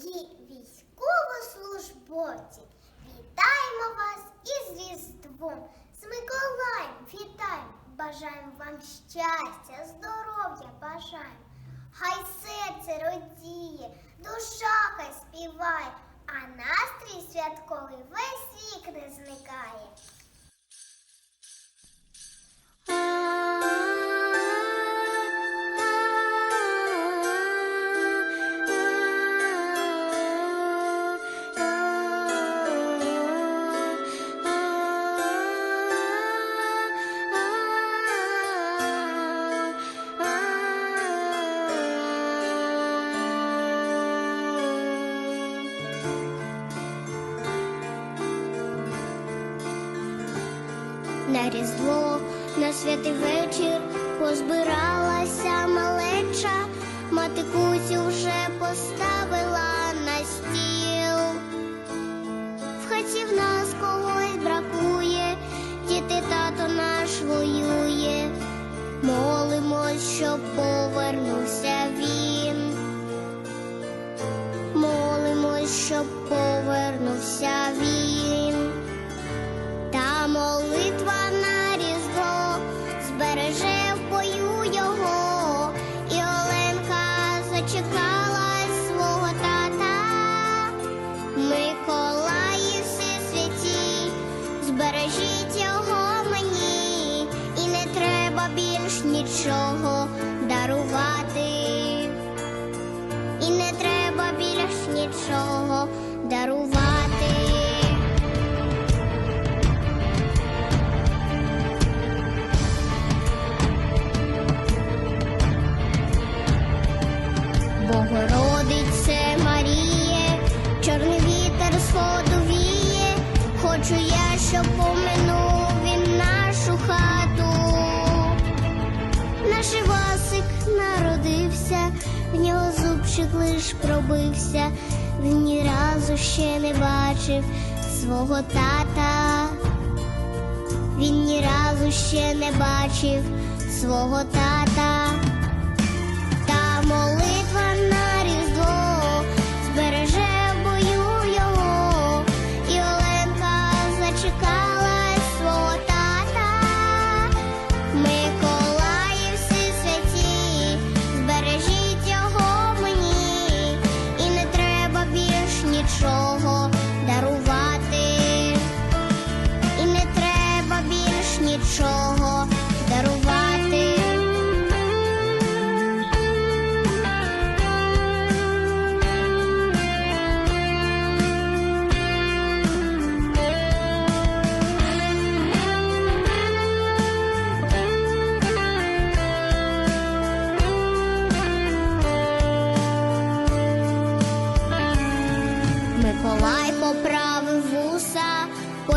Дорогі військовослужбовці, вітаємо вас із Різдвом, з Миколаєм вітаємо, бажаємо вам щастя, здоров'я бажаємо. Хай серце родіє, душа хай співає, а настрій святковий весь На різдво, на святий вечір позбиралася малеча, мати кусю вже поставила на стіл. В хаті в нас когось бракує, діти тато наш воює. Молимось, щоб повернувся він. Молимось, щоб повернувся він. В нього зубчик лиш пробився, він ні разу ще не бачив свого тата. Він ні разу ще не бачив свого тата.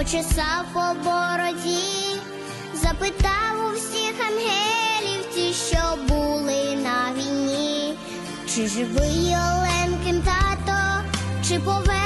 Почесав по бороді, запитав у всіх ангелів, ті, що були на війні, чи живий Оленкин тато, чи поверне